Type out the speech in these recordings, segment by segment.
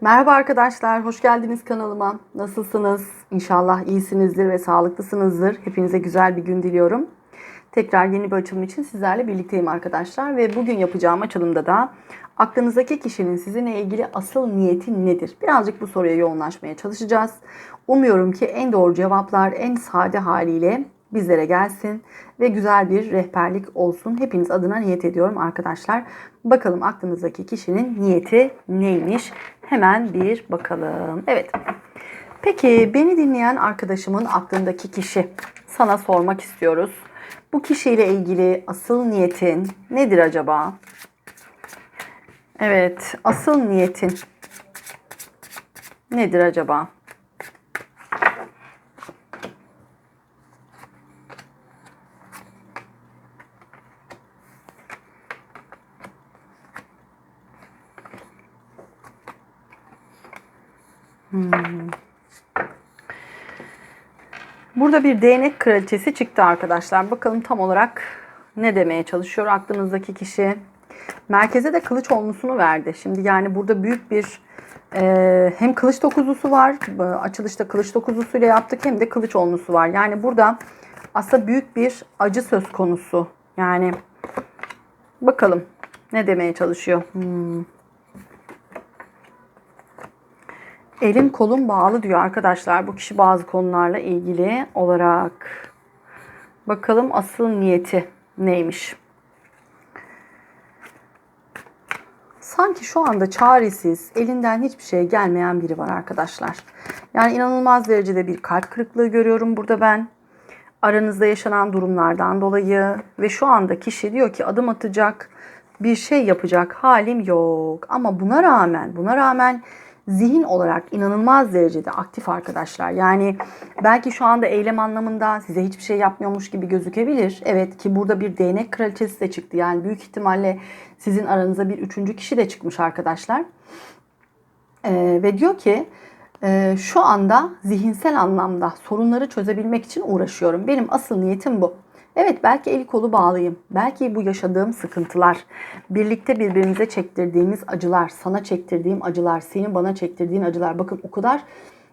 Merhaba arkadaşlar, hoş geldiniz kanalıma. Nasılsınız? İnşallah iyisinizdir ve sağlıklısınızdır. Hepinize güzel bir gün diliyorum. Tekrar yeni bir açılım için sizlerle birlikteyim arkadaşlar. Ve bugün yapacağım açılımda da aklınızdaki kişinin sizinle ilgili asıl niyeti nedir? Birazcık bu soruya yoğunlaşmaya çalışacağız. Umuyorum ki en doğru cevaplar en sade haliyle bizlere gelsin ve güzel bir rehberlik olsun. Hepiniz adına niyet ediyorum arkadaşlar. Bakalım aklınızdaki kişinin niyeti neymiş? Hemen bir bakalım. Evet. Peki beni dinleyen arkadaşımın aklındaki kişi sana sormak istiyoruz. Bu kişiyle ilgili asıl niyetin nedir acaba? Evet, asıl niyetin nedir acaba? Burada bir değnek kraliçesi çıktı arkadaşlar. Bakalım tam olarak ne demeye çalışıyor aklınızdaki kişi. Merkeze de kılıç olmusunu verdi. Şimdi yani burada büyük bir e, hem kılıç dokuzlusu var. Açılışta kılıç dokuzlusuyla yaptık hem de kılıç olmusu var. Yani burada aslında büyük bir acı söz konusu. Yani bakalım ne demeye çalışıyor. Hmm. Elim kolum bağlı diyor arkadaşlar. Bu kişi bazı konularla ilgili olarak. Bakalım asıl niyeti neymiş? Sanki şu anda çaresiz, elinden hiçbir şey gelmeyen biri var arkadaşlar. Yani inanılmaz derecede bir kalp kırıklığı görüyorum burada ben. Aranızda yaşanan durumlardan dolayı ve şu anda kişi diyor ki adım atacak, bir şey yapacak halim yok. Ama buna rağmen, buna rağmen zihin olarak inanılmaz derecede aktif arkadaşlar. Yani belki şu anda eylem anlamında size hiçbir şey yapmıyormuş gibi gözükebilir. Evet ki burada bir değnek kraliçesi de çıktı. Yani büyük ihtimalle sizin aranıza bir üçüncü kişi de çıkmış arkadaşlar. Ee, ve diyor ki e, şu anda zihinsel anlamda sorunları çözebilmek için uğraşıyorum. Benim asıl niyetim bu. Evet belki eli kolu bağlıyım. Belki bu yaşadığım sıkıntılar, birlikte birbirimize çektirdiğimiz acılar, sana çektirdiğim acılar, senin bana çektirdiğin acılar. Bakın o kadar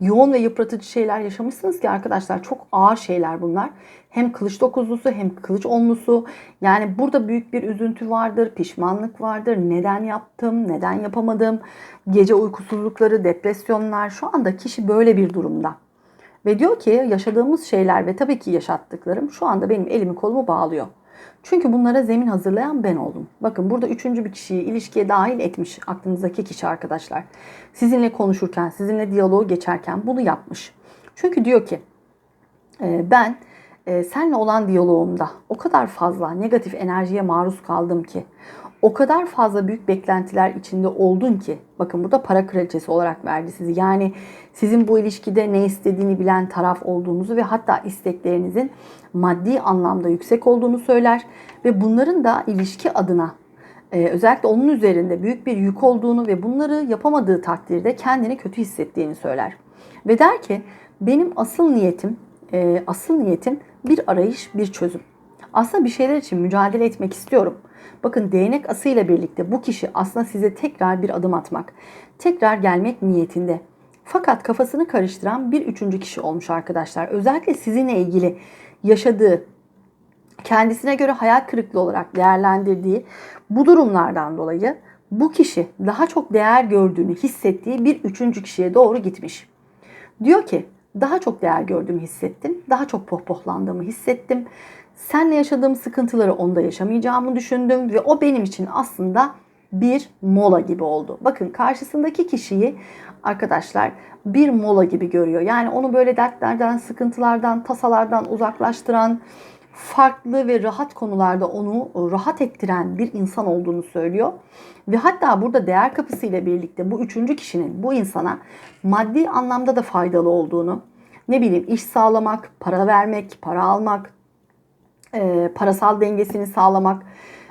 yoğun ve yıpratıcı şeyler yaşamışsınız ki arkadaşlar. Çok ağır şeyler bunlar. Hem kılıç dokuzlusu hem kılıç onlusu. Yani burada büyük bir üzüntü vardır, pişmanlık vardır. Neden yaptım, neden yapamadım? Gece uykusuzlukları, depresyonlar. Şu anda kişi böyle bir durumda. Ve diyor ki yaşadığımız şeyler ve tabii ki yaşattıklarım şu anda benim elimi kolumu bağlıyor. Çünkü bunlara zemin hazırlayan ben oldum. Bakın burada üçüncü bir kişiyi ilişkiye dahil etmiş aklınızdaki kişi arkadaşlar. Sizinle konuşurken, sizinle diyaloğu geçerken bunu yapmış. Çünkü diyor ki ben e, senle olan diyaloğumda o kadar fazla negatif enerjiye maruz kaldım ki o kadar fazla büyük beklentiler içinde oldun ki bakın burada para kraliçesi olarak verdi sizi. Yani sizin bu ilişkide ne istediğini bilen taraf olduğunuzu ve hatta isteklerinizin maddi anlamda yüksek olduğunu söyler ve bunların da ilişki adına e, özellikle onun üzerinde büyük bir yük olduğunu ve bunları yapamadığı takdirde kendini kötü hissettiğini söyler. Ve der ki benim asıl niyetim e, asıl niyetim bir arayış, bir çözüm. Aslında bir şeyler için mücadele etmek istiyorum. Bakın değnek asıyla birlikte bu kişi aslında size tekrar bir adım atmak, tekrar gelmek niyetinde. Fakat kafasını karıştıran bir üçüncü kişi olmuş arkadaşlar. Özellikle sizinle ilgili yaşadığı, kendisine göre hayal kırıklığı olarak değerlendirdiği bu durumlardan dolayı bu kişi daha çok değer gördüğünü hissettiği bir üçüncü kişiye doğru gitmiş. Diyor ki daha çok değer gördüğümü hissettim. Daha çok pohpohlandığımı hissettim. Senle yaşadığım sıkıntıları onda yaşamayacağımı düşündüm ve o benim için aslında bir mola gibi oldu. Bakın karşısındaki kişiyi arkadaşlar bir mola gibi görüyor. Yani onu böyle dertlerden, sıkıntılardan, tasalardan uzaklaştıran, farklı ve rahat konularda onu rahat ettiren bir insan olduğunu söylüyor. Ve hatta burada değer kapısı ile birlikte bu üçüncü kişinin bu insana maddi anlamda da faydalı olduğunu, ne bileyim iş sağlamak, para vermek, para almak, e, parasal dengesini sağlamak,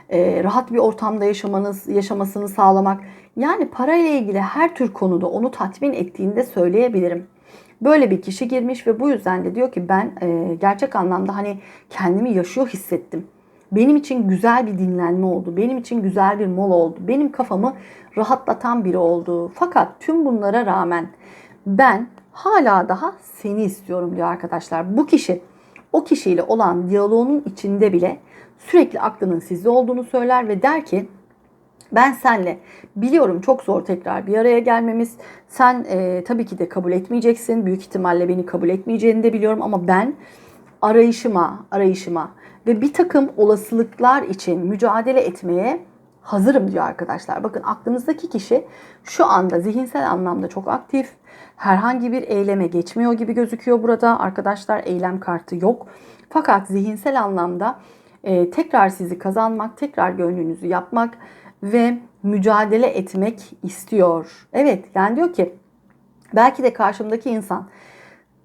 e, rahat bir ortamda yaşamanız, yaşamasını sağlamak. Yani parayla ilgili her tür konuda onu tatmin ettiğini de söyleyebilirim. Böyle bir kişi girmiş ve bu yüzden de diyor ki ben e, gerçek anlamda hani kendimi yaşıyor hissettim. benim için güzel bir dinlenme oldu. Benim için güzel bir mola oldu. Benim kafamı rahatlatan biri oldu. Fakat tüm bunlara rağmen ben hala daha seni istiyorum diyor arkadaşlar. Bu kişi o kişiyle olan diyaloğunun içinde bile sürekli aklının sizde olduğunu söyler ve der ki ben senle biliyorum çok zor tekrar bir araya gelmemiz. Sen e, tabii ki de kabul etmeyeceksin. Büyük ihtimalle beni kabul etmeyeceğini de biliyorum ama ben arayışıma, arayışıma ve bir takım olasılıklar için mücadele etmeye hazırım diyor arkadaşlar. Bakın aklınızdaki kişi şu anda zihinsel anlamda çok aktif. Herhangi bir eyleme geçmiyor gibi gözüküyor burada. Arkadaşlar eylem kartı yok. Fakat zihinsel anlamda e, tekrar sizi kazanmak, tekrar gönlünüzü yapmak ve mücadele etmek istiyor. Evet yani diyor ki belki de karşımdaki insan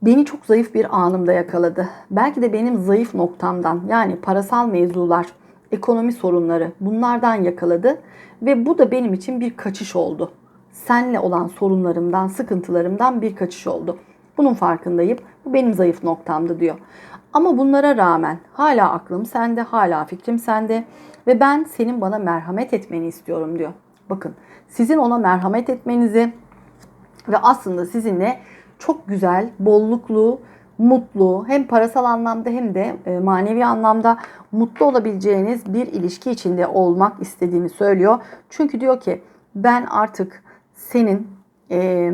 beni çok zayıf bir anımda yakaladı. Belki de benim zayıf noktamdan yani parasal mevzular, ekonomi sorunları bunlardan yakaladı ve bu da benim için bir kaçış oldu. Senle olan sorunlarımdan, sıkıntılarımdan bir kaçış oldu. Bunun farkındayım. Bu benim zayıf noktamdı diyor. Ama bunlara rağmen hala aklım sende, hala fikrim sende ve ben senin bana merhamet etmeni istiyorum diyor. Bakın sizin ona merhamet etmenizi ve aslında sizinle çok güzel, bolluklu, mutlu hem parasal anlamda hem de e, manevi anlamda mutlu olabileceğiniz bir ilişki içinde olmak istediğini söylüyor. Çünkü diyor ki ben artık senin e,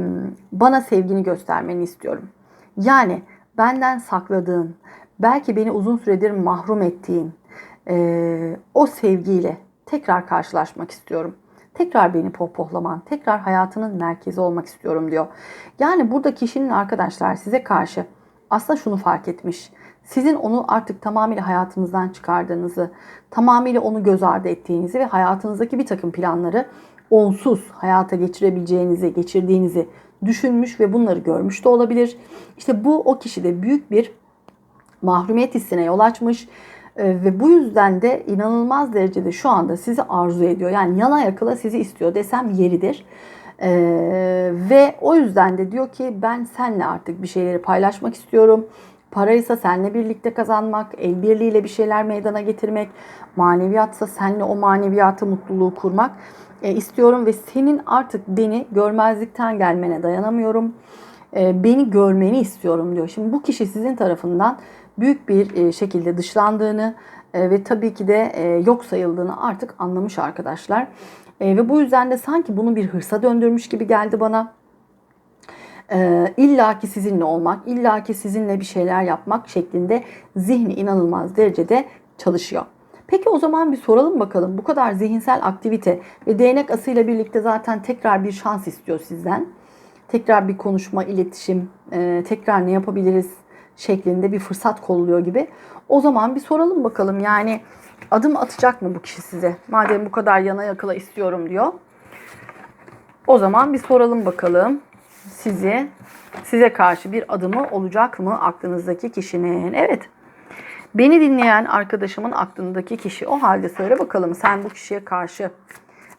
bana sevgini göstermeni istiyorum. Yani benden sakladığın, belki beni uzun süredir mahrum ettiğin e, o sevgiyle tekrar karşılaşmak istiyorum. Tekrar beni pohpohlaman, tekrar hayatının merkezi olmak istiyorum diyor. Yani burada kişinin arkadaşlar size karşı aslında şunu fark etmiş. Sizin onu artık tamamıyla hayatınızdan çıkardığınızı, tamamıyla onu göz ardı ettiğinizi ve hayatınızdaki bir takım planları onsuz hayata geçirebileceğinizi, geçirdiğinizi düşünmüş ve bunları görmüş de olabilir. İşte bu o kişide büyük bir mahrumiyet hissine yol açmış ee, ve bu yüzden de inanılmaz derecede şu anda sizi arzu ediyor. Yani yana yakıla sizi istiyor desem yeridir. Ee, ve o yüzden de diyor ki ben senle artık bir şeyleri paylaşmak istiyorum. Paraysa seninle birlikte kazanmak, el birliğiyle bir şeyler meydana getirmek, maneviyatsa seninle o maneviyatı, mutluluğu kurmak e, istiyorum ve senin artık beni görmezlikten gelmene dayanamıyorum. E, beni görmeni istiyorum diyor. Şimdi bu kişi sizin tarafından büyük bir e, şekilde dışlandığını e, ve tabii ki de e, yok sayıldığını artık anlamış arkadaşlar. Ve bu yüzden de sanki bunu bir hırsa döndürmüş gibi geldi bana. İlla ki sizinle olmak, illa ki sizinle bir şeyler yapmak şeklinde zihni inanılmaz derecede çalışıyor. Peki o zaman bir soralım bakalım. Bu kadar zihinsel aktivite ve değnek asıyla birlikte zaten tekrar bir şans istiyor sizden. Tekrar bir konuşma, iletişim, tekrar ne yapabiliriz, şeklinde bir fırsat kolluyor gibi. O zaman bir soralım bakalım yani adım atacak mı bu kişi size? Madem bu kadar yana yakala istiyorum diyor. O zaman bir soralım bakalım sizi size karşı bir adımı olacak mı aklınızdaki kişinin? Evet. Beni dinleyen arkadaşımın aklındaki kişi o halde söyle bakalım sen bu kişiye karşı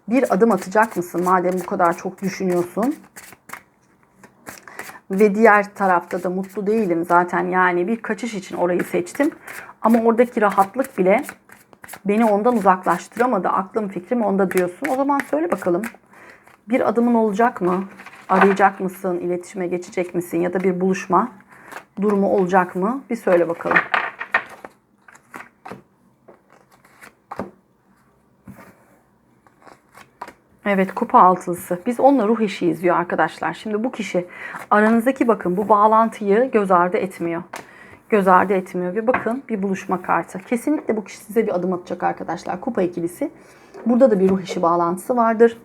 bir adım atacak mısın madem bu kadar çok düşünüyorsun? ve diğer tarafta da mutlu değilim zaten yani bir kaçış için orayı seçtim. Ama oradaki rahatlık bile beni ondan uzaklaştıramadı. Aklım fikrim onda diyorsun. O zaman söyle bakalım bir adımın olacak mı? Arayacak mısın? İletişime geçecek misin? Ya da bir buluşma durumu olacak mı? Bir söyle bakalım. Evet kupa altılısı. Biz onunla ruh eşi izliyor arkadaşlar. Şimdi bu kişi aranızdaki bakın bu bağlantıyı göz ardı etmiyor. Göz ardı etmiyor ve bakın bir buluşma kartı. Kesinlikle bu kişi size bir adım atacak arkadaşlar. Kupa ikilisi. Burada da bir ruh eşi bağlantısı vardır.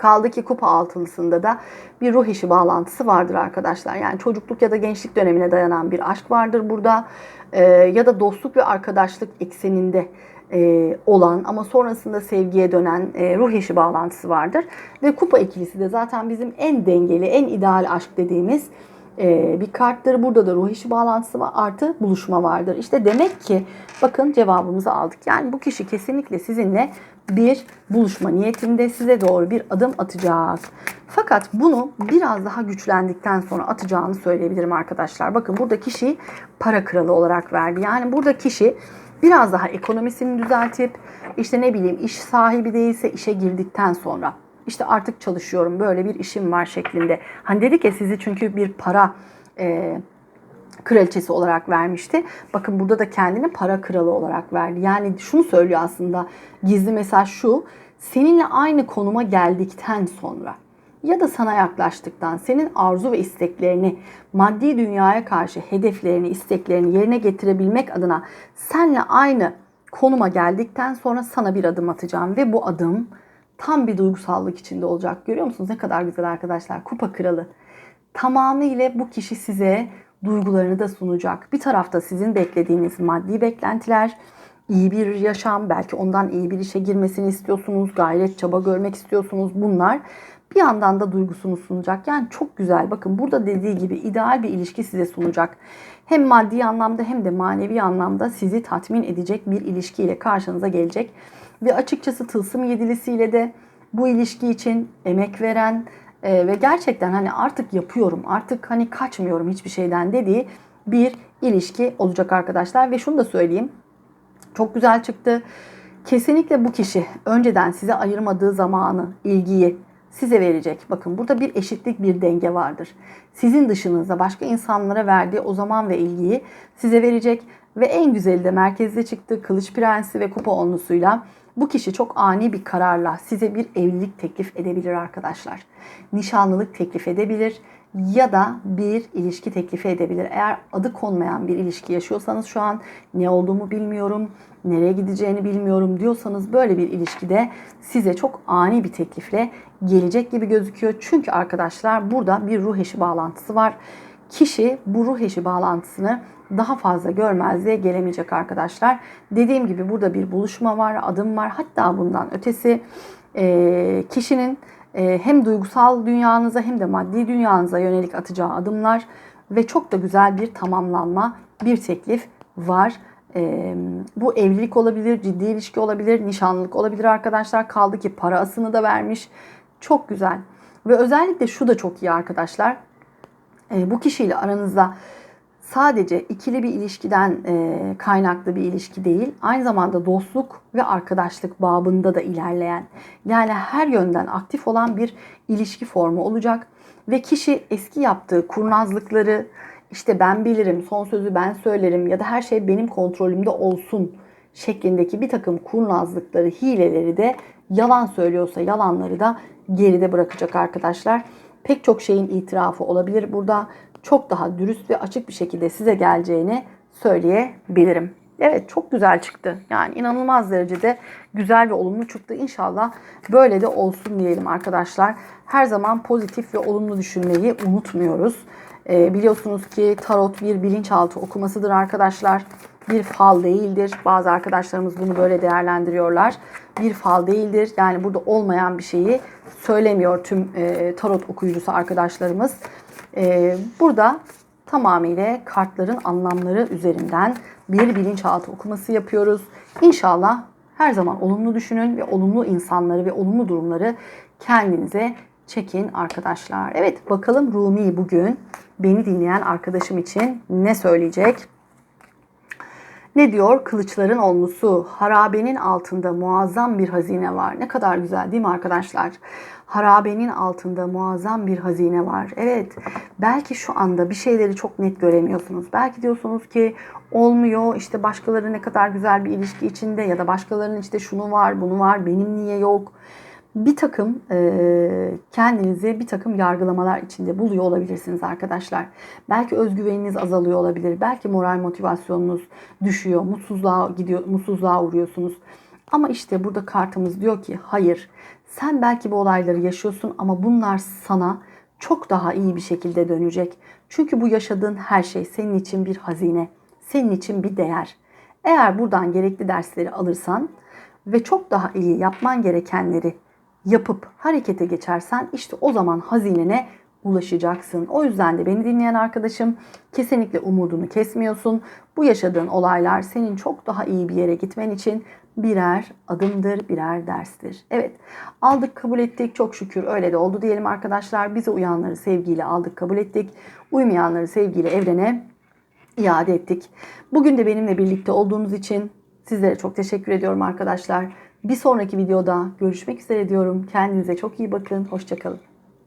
Kaldı ki kupa altılısında da bir ruh eşi bağlantısı vardır arkadaşlar. Yani çocukluk ya da gençlik dönemine dayanan bir aşk vardır burada. Ee, ya da dostluk ve arkadaşlık ekseninde e, olan ama sonrasında sevgiye dönen e, ruh eşi bağlantısı vardır. Ve kupa ikilisi de zaten bizim en dengeli, en ideal aşk dediğimiz e, bir karttır. Burada da ruh eşi bağlantısı var artı buluşma vardır. İşte demek ki bakın cevabımızı aldık. Yani bu kişi kesinlikle sizinle bir buluşma niyetinde size doğru bir adım atacak. Fakat bunu biraz daha güçlendikten sonra atacağını söyleyebilirim arkadaşlar. Bakın burada kişi para kralı olarak verdi. Yani burada kişi biraz daha ekonomisini düzeltip işte ne bileyim iş sahibi değilse işe girdikten sonra işte artık çalışıyorum böyle bir işim var şeklinde. Hani dedik ya sizi çünkü bir para e, kraliçesi olarak vermişti. Bakın burada da kendini para kralı olarak verdi. Yani şunu söylüyor aslında gizli mesaj şu. Seninle aynı konuma geldikten sonra ya da sana yaklaştıktan, senin arzu ve isteklerini, maddi dünyaya karşı hedeflerini, isteklerini yerine getirebilmek adına senle aynı konuma geldikten sonra sana bir adım atacağım ve bu adım tam bir duygusallık içinde olacak. Görüyor musunuz ne kadar güzel arkadaşlar? Kupa kralı. Tamamıyla bu kişi size duygularını da sunacak. Bir tarafta sizin beklediğiniz maddi beklentiler, iyi bir yaşam, belki ondan iyi bir işe girmesini istiyorsunuz, gayret, çaba görmek istiyorsunuz bunlar. Bir yandan da duygusunu sunacak. Yani çok güzel. Bakın burada dediği gibi ideal bir ilişki size sunacak. Hem maddi anlamda hem de manevi anlamda sizi tatmin edecek bir ilişkiyle karşınıza gelecek. Ve açıkçası tılsım yedilisiyle de bu ilişki için emek veren e, ve gerçekten hani artık yapıyorum, artık hani kaçmıyorum hiçbir şeyden dediği bir ilişki olacak arkadaşlar. Ve şunu da söyleyeyim. Çok güzel çıktı. Kesinlikle bu kişi önceden size ayırmadığı zamanı, ilgiyi, size verecek. Bakın burada bir eşitlik, bir denge vardır. Sizin dışınızda başka insanlara verdiği o zaman ve ilgiyi size verecek ve en güzeli de merkezde çıktı. Kılıç Prensi ve Kupa Onlusuyla bu kişi çok ani bir kararla size bir evlilik teklif edebilir arkadaşlar. Nişanlılık teklif edebilir ya da bir ilişki teklifi edebilir. Eğer adı konmayan bir ilişki yaşıyorsanız şu an ne olduğumu bilmiyorum, nereye gideceğini bilmiyorum diyorsanız böyle bir ilişkide size çok ani bir teklifle gelecek gibi gözüküyor. Çünkü arkadaşlar burada bir ruh eşi bağlantısı var. Kişi bu ruh eşi bağlantısını daha fazla görmezliğe gelemeyecek arkadaşlar. Dediğim gibi burada bir buluşma var, adım var. Hatta bundan ötesi kişinin hem duygusal dünyanıza hem de maddi dünyanıza yönelik atacağı adımlar ve çok da güzel bir tamamlanma, bir teklif var. bu evlilik olabilir, ciddi ilişki olabilir, nişanlılık olabilir arkadaşlar. Kaldı ki para asını da vermiş. Çok güzel. Ve özellikle şu da çok iyi arkadaşlar. Bu kişiyle aranızda sadece ikili bir ilişkiden e, kaynaklı bir ilişki değil, aynı zamanda dostluk ve arkadaşlık babında da ilerleyen, yani her yönden aktif olan bir ilişki formu olacak ve kişi eski yaptığı kurnazlıkları, işte ben bilirim, son sözü ben söylerim ya da her şey benim kontrolümde olsun şeklindeki bir takım kurnazlıkları, hileleri de yalan söylüyorsa yalanları da geride bırakacak arkadaşlar. Pek çok şeyin itirafı olabilir burada çok daha dürüst ve açık bir şekilde size geleceğini söyleyebilirim. Evet çok güzel çıktı. Yani inanılmaz derecede güzel ve olumlu çıktı. İnşallah böyle de olsun diyelim arkadaşlar. Her zaman pozitif ve olumlu düşünmeyi unutmuyoruz. Ee, biliyorsunuz ki tarot bir bilinçaltı okumasıdır arkadaşlar. Bir fal değildir. Bazı arkadaşlarımız bunu böyle değerlendiriyorlar. Bir fal değildir. Yani burada olmayan bir şeyi söylemiyor tüm e, tarot okuyucusu arkadaşlarımız. Ee, burada tamamıyla kartların anlamları üzerinden bir bilinçaltı okuması yapıyoruz. İnşallah her zaman olumlu düşünün ve olumlu insanları ve olumlu durumları kendinize çekin arkadaşlar. Evet bakalım Rumi bugün beni dinleyen arkadaşım için ne söyleyecek? Ne diyor? Kılıçların olmusu, harabenin altında muazzam bir hazine var. Ne kadar güzel değil mi arkadaşlar? Harabenin altında muazzam bir hazine var. Evet, belki şu anda bir şeyleri çok net göremiyorsunuz. Belki diyorsunuz ki olmuyor, işte başkaları ne kadar güzel bir ilişki içinde ya da başkalarının işte şunu var, bunu var, benim niye yok? Bir takım e, kendinizi bir takım yargılamalar içinde buluyor olabilirsiniz arkadaşlar. Belki özgüveniniz azalıyor olabilir. Belki moral motivasyonunuz düşüyor. Mutsuzluğa gidiyor, mutsuzluğa uğruyorsunuz. Ama işte burada kartımız diyor ki hayır. Sen belki bu olayları yaşıyorsun ama bunlar sana çok daha iyi bir şekilde dönecek. Çünkü bu yaşadığın her şey senin için bir hazine, senin için bir değer. Eğer buradan gerekli dersleri alırsan ve çok daha iyi yapman gerekenleri yapıp harekete geçersen işte o zaman hazinene ulaşacaksın. O yüzden de beni dinleyen arkadaşım kesinlikle umudunu kesmiyorsun. Bu yaşadığın olaylar senin çok daha iyi bir yere gitmen için birer adımdır, birer derstir. Evet aldık kabul ettik çok şükür öyle de oldu diyelim arkadaşlar. Bize uyanları sevgiyle aldık kabul ettik. Uymayanları sevgiyle evrene iade ettik. Bugün de benimle birlikte olduğunuz için Sizlere çok teşekkür ediyorum arkadaşlar. Bir sonraki videoda görüşmek üzere diyorum. Kendinize çok iyi bakın. Hoşçakalın.